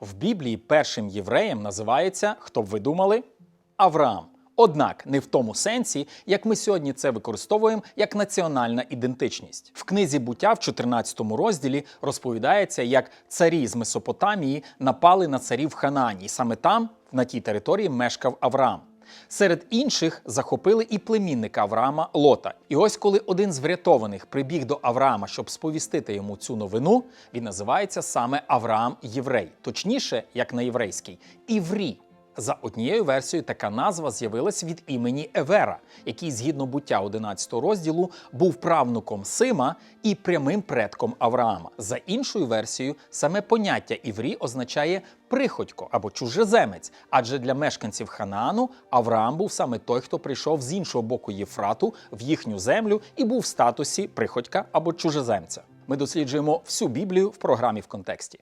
В Біблії першим євреєм називається, хто б ви думали, Авраам. Однак не в тому сенсі, як ми сьогодні це використовуємо як національна ідентичність. В книзі буття в 14 розділі розповідається, як царі з Месопотамії напали на царів Ханані. Саме там, на тій території, мешкав Авраам. Серед інших захопили і племінника Авраама Лота. І ось коли один з врятованих прибіг до Авраама, щоб сповістити йому цю новину, він називається саме Авраам Єврей, точніше, як на єврейський, Іврі. За однією версією, така назва з'явилась від імені Евера, який, згідно буття 11 розділу, був правнуком Сима і прямим предком Авраама. За іншою версією, саме поняття Іврі означає приходько або чужеземець, адже для мешканців Ханаану Авраам був саме той, хто прийшов з іншого боку Єфрату в їхню землю і був в статусі приходька або чужеземця. Ми досліджуємо всю Біблію в програмі в контексті.